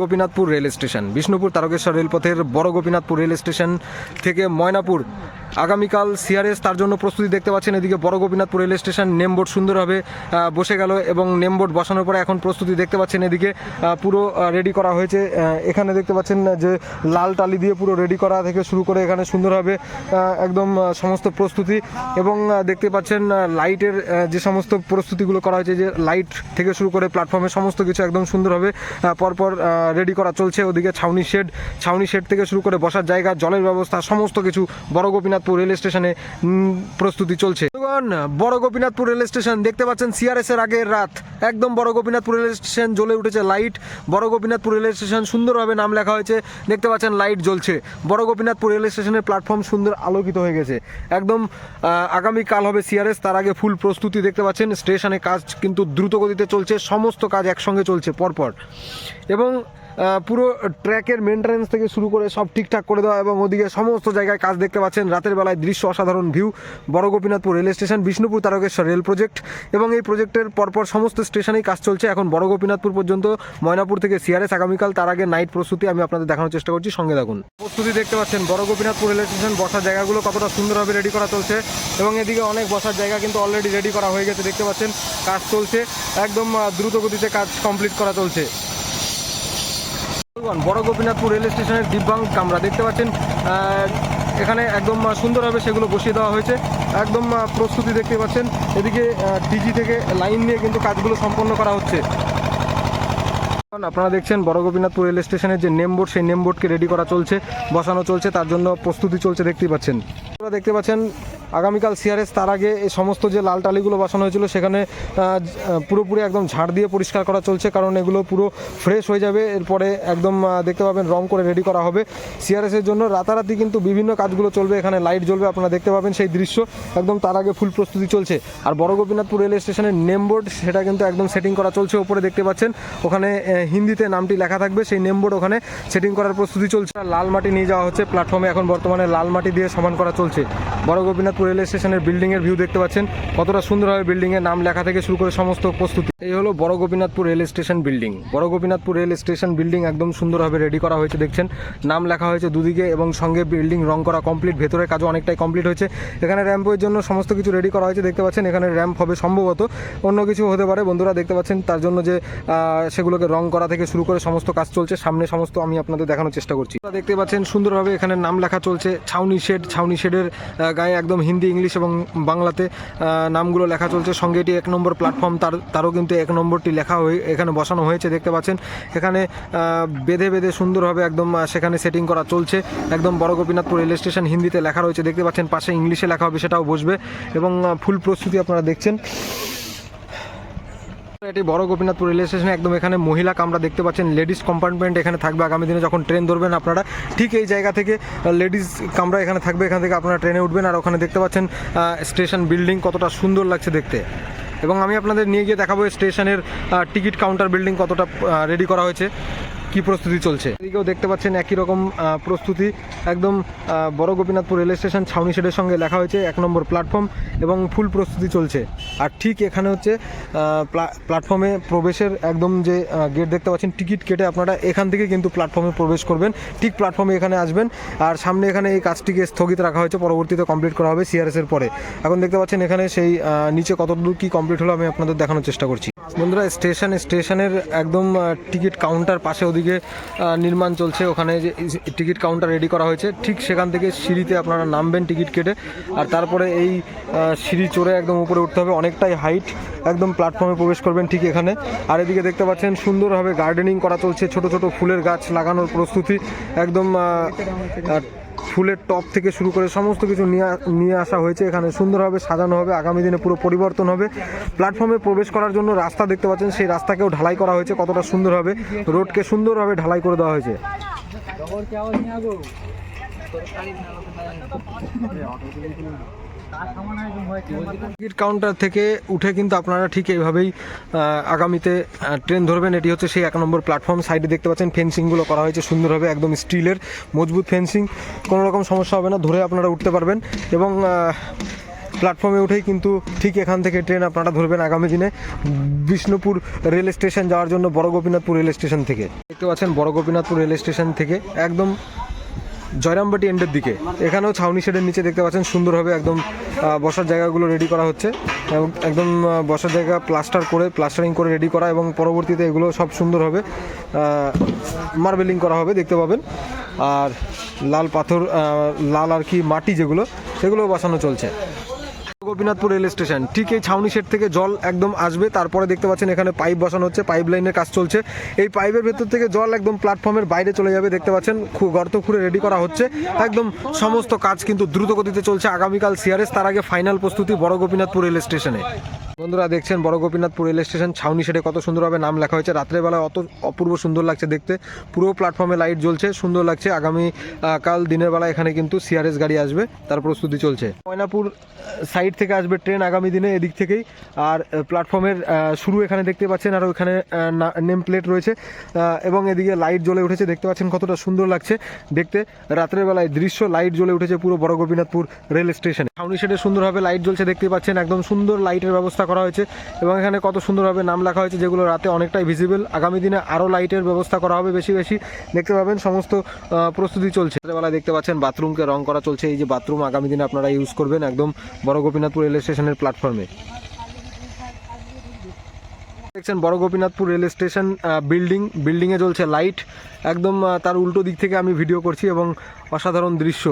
Gopinathpur rail station. Bishnupur Tarakeswar রেলপথের বড় Gopinathpur rail station থেকে ময়নাপুর আগামীকাল সিআরএস তার জন্য প্রস্তুতি দেখতে পাচ্ছেন। এদিকে বড় গোপীনাথপুর রেল স্টেশন নেমবোর্ড সুন্দরভাবে বসে গেল এবং নেমবোর্ড বসানোর পরে এখন প্রস্তুতি দেখতে পাচ্ছেন। এদিকে পুরো রেডি করা হয়েছে। এখানে দেখতে পাচ্ছেন যে লাল টালি দিয়ে পুরো রেডি করা থেকে শুরু করে এখানে সুন্দরভাবে একদম সমস্ত প্রস্তুতি এবং দেখতে পাচ্ছেন লাইটের যে সমস্ত প্রস্তুতিগুলো করা হয়েছে যে লাইট থেকে শুরু করে প্ল্যাটফর্মে সমস্ত কিছু একদম সুন্দরভাবে পরপর রেডি করা চলছে। ওদিকে ছাউনি শেড ছাউনি শেড থেকে শুরু করে বসার জায়গা, জলের ব্যবস্থা, সমস্ত কিছু বড় গোপীনাথপুর রেল স্টেশনে প্রস্তুতি চলছে। বন্ধুগণ, বড় গোপীনাথপুর রেল স্টেশন দেখতে পাচ্ছেন সিআরএস এর আগের রাত। একদম বড় গোপীনাথপুর রেল স্টেশন জ্বলে উঠেছে লাইট। বড় গোপীনাথপুর রেল স্টেশন সুন্দরভাবে নাম লেখা হয়েছে। দেখতে পাচ্ছেন লাইট জ্বলছে। বড় গোপীনাথপুর রেল স্টেশনের প্ল্যাটফর্ম সুন্দর আলোকিত হয়ে গেছে। একদম আহ, আগামী কাল হবে সিআরএস তার আগে ফুল প্রস্তুতি দেখতে পাচ্ছেন। স্টেশনে কাজ কিন্তু দ্রুত গতিতে চলছে সমস্ত কাজ একসঙ্গে চলছে পরপর। এবং পুরো ট্র্যাকের মেনটেন্যান্স থেকে শুরু করে সব ঠিকঠাক করে দেওয়া এবং ওদিকে সমস্ত জায়গায় কাজ দেখতে পাচ্ছেন। রাতের বেলায় দৃশ্য অসাধারণ ভিউ। বড় Gopinathpur rail station Bishnupur Tarakeswar rail project এবং এই প্রজেক্টের পরপর সমস্ত স্টেশনেই কাজ চলছে। এখন বড় গোপীনাথপুর পর্যন্ত, ময়নাপুর থেকে সিআরএস আগামীকাল, তার আগে নাইট প্রস্তুতি আমি আপনাদের দেখানোর চেষ্টা করছি। সঙ্গে থাকুন। প্রস্তুতি দেখতে পাচ্ছেন, বড় গোপীনাথপুর রেল স্টেশন, বসার জায়গাগুলো কতটা সুন্দরভাবে রেডি করা চলছে এবং এদিকে অনেক বসার জায়গা কিন্তু অলরেডি রেডি করা হয়ে গেছে, দেখতে পাচ্ছেন, কাজ চলছে, একদম দ্রুত গতিতে কাজ কমপ্লিট করা চলছে। বড় গোপীনাথপুর রেল স্টেশনের দিব্যাং কামরা, দেখতে পাচ্ছেন এখানে একদম সুন্দরভাবে সেগুলো বসিয়ে দেওয়া হয়েছে। একদম প্রস্তুতি দেখতে পাচ্ছেন। এদিকে ডিজি থেকে লাইন নিয়ে কিন্তু কাজগুলো সম্পন্ন করা হচ্ছে। আপনারা দেখছেন, বড় গোপীনাথপুর রেল স্টেশনের যে নেম বোর্ড, সেই নেম বোর্ডকে রেডি করা চলছে, বসানো চলছে, তার জন্য প্রস্তুতি চলছে, দেখতেই পাচ্ছেন। আপনারা দেখতে পাচ্ছেন আগামীকাল সিআরএস তার আগে এই সমস্ত যে লাল টালিগুলো বসানো হয়েছিল সেখানে পুরোপুরি একদম ঝাড় দিয়ে পরিষ্কার করা চলছে, কারণ এগুলো পুরো ফ্রেশ হয়ে যাবে। এরপরে একদম দেখতে পাবেন রং করে রেডি করা হবে সিআরএসের জন্য। রাতারাতি কিন্তু বিভিন্ন কাজগুলো চলবে, এখানে লাইট জ্বলবে, আপনারা দেখতে পাবেন সেই দৃশ্য। একদম তার আগে ফুল প্রস্তুতি চলছে। আর বড় গোপীনাথপুর রেল স্টেশনের নেম বোর্ড সেটা কিন্তু একদম সেটিং করা চলছে, ওপরে দেখতে পাচ্ছেন, ওখানে হিন্দিতে নামটি লেখা থাকবে, সেই নেম বোর্ড ওখানে সেটিং করার প্রস্তুতি চলছে। লাল মাটি নিয়ে যাওয়া হচ্ছে প্ল্যাটফর্মে এখন বর্তমানে লাল মাটি দিয়ে সমান করা চলছে। বড় গোপীনাথপুর রেল স্টেশনের বিল্ডিং এর ভিউ দেখতে পাচ্ছেন। কতটা সুন্দরভাবে বিল্ডিং এর নাম লেখা থেকে শুরু করে সমস্ত প্রস্তুতি। এই হলো বড় গোপীনাথপুর রেল স্টেশন বিল্ডিং। বড় গোপীনাথপুর রেল স্টেশন বিল্ডিং একদম সুন্দরভাবে রেডি করা হয়েছে, দেখছেন? নাম লেখা হয়েছে দুদিকে এবং সঙ্গে বিল্ডিং রং করা কমপ্লিট ভেতরের কাজও অনেকটাই কমপ্লিট হয়েছে। এখানে র্যাম্পের জন্য সমস্ত কিছু রেডি করা হয়েছে, দেখতে পাচ্ছেন? এখানে র্যাম্প হবে সম্ভবত। অন্য কিছু হতে পারে, বন্ধুরা, দেখতে পাচ্ছেন? তার জন্য যে সেগুলোকে রং করা থেকে শুরু করে সমস্ত কাজ চলছে। সামনে সমস্ত আমি আপনাদের দেখানোর চেষ্টা করছি। দেখতে পাচ্ছেন সুন্দরভাবে এখানে নাম লেখা চলছে। ছাউনি শেড, ছাউনি শেডের গায়ে একদম হিন্দি, ইংলিশ এবং বাংলাতে নামগুলো লেখা চলছে। সঙ্গে এটি এক নম্বর প্ল্যাটফর্ম, তার, তারও কিন্তু এক নম্বরটি লেখা হয়ে, এখানে বসানো হয়েছে, দেখতে পাচ্ছেন। এখানে বেঁধে বেঁধে সুন্দরভাবে একদম সেখানে সেটিং করা চলছে। একদম বড় গোপীনাথপুর রেল স্টেশন হিন্দিতে লেখা রয়েছে। দেখতে পাচ্ছেন, পাশে ইংলিশে লেখা হবে, সেটাও বসবে। এবং ফুল প্রস্তুতি আপনারা দেখছেন। এটি বড় গোপীনাথপুর রেল স্টেশনে একদম এখানে মহিলা কামরা দেখতে পাচ্ছেন। লেডিস কম্পার্টমেন্ট এখানে থাকবে। আগামী দিনে যখন ট্রেন ধরবেন আপনারা, ঠিক এই জায়গা থেকে লেডিস কামরা এখানে থাকবে। এখান থেকে আপনারা ট্রেনে উঠবেন আর ওখানে দেখতে পাচ্ছেন স্টেশন বিল্ডিং কতটা সুন্দর লাগছে দেখতে। এবং আমি আপনাদের নিয়ে গিয়ে দেখাবো স্টেশনের টিকিট কাউন্টার বিল্ডিং কতটা রেডি করা হয়েছে। কি প্রস্তুতি চলছে? এদিকেও দেখতে পাচ্ছেন একই রকম প্রস্তুতি। একদম বড় গোপীনাথপুর রেল স্টেশন, ছাউনি শেডের সঙ্গে লেখা হয়েছে এক নম্বর প্ল্যাটফর্ম এবং ফুল প্রস্তুতি চলছে। আর ঠিক এখানে হচ্ছে প্লা- প্ল্যাটফর্মে প্রবেশের একদম যে গেট দেখতে পাচ্ছেন, টিকিট কেটে আপনারা এখান থেকে কিন্তু প্ল্যাটফর্মে প্রবেশ করবেন। ঠিক প্ল্যাটফর্মে এখানে আসবেন। আর সামনে এখানে এই কাজটিকে স্থগিত রাখা হয়েছে, পরবর্তীতে কমপ্লিট করা হবে সিআরএস এর পরে। এখন দেখতে পাচ্ছেন এখানে সেই নিচে কতদূর কি কমপ্লিট হলো আমি আপনাদের দেখানোর চেষ্টা করছি। বন্ধুরা, স্টেশন, স্টেশনের একদম টিকিট কাউন্টার পাশে ওদিকে আহ, নির্মাণ চলছে। ওখানে যে টিকিট কাউন্টার রেডি করা হয়েছে ঠিক সেখান থেকে সিঁড়িতে আপনারা নামবেন টিকিট কেটে। আর তারপরে এই সিঁড়ি চড়ে একদম উপরে উঠতে হবে। অনেকটাই হাইট একদম প্ল্যাটফর্মে প্রবেশ করবেন ঠিক এখানে। আর এদিকে দেখতে পাচ্ছেন সুন্দরভাবে গার্ডেনিং করা চলছে। ছোট ছোট ফুলের গাছ লাগানোর প্রস্তুতি। একদম ফুলের টপ থেকে শুরু করে সমস্ত কিছু নিয়ে নিয়ে আসা হয়েছে। এখানে সুন্দরভাবে সাজানো হবে, আগামী দিনে পুরো পরিবর্তন হবে। প্ল্যাটফর্মে প্রবেশ করার জন্য রাস্তা দেখতে পাচ্ছেন, সেই রাস্তাকেও ঢালাই করা হয়েছে, কতটা সুন্দরভাবে রোডকে সুন্দরভাবে ঢালাই করে দেওয়া হয়েছে। টিকিট কাউন্টার থেকে উঠে কিন্তু আপনারা ঠিক এইভাবেই আগামীতে ট্রেন ধরবেন। এটি হচ্ছে সেই এক নম্বর প্ল্যাটফর্ম সাইডে দেখতে পাচ্ছেন ফেন্সিংগুলো করা হয়েছে সুন্দরভাবে, একদম স্টিলের, মজবুত ফেন্সিং কোনো রকম সমস্যা হবে না, ধরে আপনারা উঠতে পারবেন। এবং প্ল্যাটফর্মে উঠেই কিন্তু ঠিক এখান থেকে ট্রেন আপনারা ধরবেন আগামী দিনে বিষ্ণুপুর রেল স্টেশন যাওয়ার জন্য বড় গোপীনাথপুর রেল স্টেশন থেকে। দেখতে পাচ্ছেন বড় গোপীনাথপুর রেল স্টেশন থেকে একদম জয়রামবাটি এন্ডের দিকে। এখানেও ছাউনি শেডের নিচে দেখতে পাচ্ছেন সুন্দরভাবে একদম বসার জায়গাগুলো রেডি করা হচ্ছে। এবং একদম বসার জায়গা প্লাস্টার করে প্লাস্টারিং করে রেডি করা এবং পরবর্তীতে এগুলো সব সুন্দরভাবে মার্বেলিং করা হবে, দেখতে পাবেন। আর লাল পাথর লাল আর কি মাটি যেগুলো সেগুলো বসানো চলছে। Gopinathpur rail station. ঠিক এই ছাউনি সেট থেকে জল একদম আসবে, তারপরে দেখতে পাচ্ছেন এখানে পাইপ বসানো হচ্ছে, পাইপ লাইনের কাজ চলছে। এই পাইপের ভেতর থেকে জল একদম প্ল্যাটফর্মের বাইরে চলে যাবে, দেখতে পাচ্ছেন গর্ত খুঁড়ে রেডি করা হচ্ছে। একদম সমস্ত কাজ কিন্তু দ্রুত গতিতে চলছে আগামীকাল সিআরএস তার আগে ফাইনাল প্রস্তুতি বড় গোপীনাথপুর রেল স্টেশনে। বন্ধুরা দেখছেন বড় গোপীনাথপুর রেল স্টেশন, ছাউনি শেডে কত সুন্দরভাবে নাম লেখা হয়েছে। রাত্রেবেলা অত অপূর্ব সুন্দর লাগছে দেখতে। পুরো প্ল্যাটফর্মে লাইট জ্বলছে, সুন্দর লাগছে। আগামী কাল দিনের বেলা এখানে কিন্তু সিআরএস গাড়ি আসবে, তার প্রস্তুতি চলছে। ময়নাপুর সাইড থেকে আসবে ট্রেন আগামী দিনে এদিক থেকেই। আর প্ল্যাটফর্মের শুরু এখানে দেখতে পাচ্ছেন, আর ওখানে নেম প্লেট রয়েছে। এবং এদিকে লাইট জ্বলে উঠেছে, দেখতে পাচ্ছেন কতটা সুন্দর লাগছে দেখতে। রাত্রের বেলায় দৃশ্য লাইট জ্বলে উঠেছে পুরো বড় গোপীনাথপুর রেল স্টেশনে। ছাউনি শেডে সুন্দরভাবে লাইট জ্বলছে, দেখতে পাচ্ছেন, একদম সুন্দর লাইটের ব্যবস্থা করা হয়েছে এবং এখানে কত সুন্দরভাবে নাম লেখা হয়েছে যেগুলো রাতে অনেকটাই ভিজিবল আগামী দিনে আরও লাইটের ব্যবস্থা করা হবে বেশি বেশি। দেখতে পাবেন সমস্ত প্রস্তুতি চলছে। রাত্রেবেলায় দেখতে পাচ্ছেন বাথরুমকে রং করা চলছে। এই যে বাথরুম আগামী দিনে আপনারা ইউজ করবেন একদম বড় গোপীনাথপুর রেল স্টেশনের প্ল্যাটফর্মে দেখছেন বড় গোপীনাথপুর রেল স্টেশন বিল্ডিং বিল্ডিংয়ে জ্বলছে লাইট একদম তার উল্টো দিক থেকে আমি ভিডিও করছি এবং অসাধারণ দৃশ্য।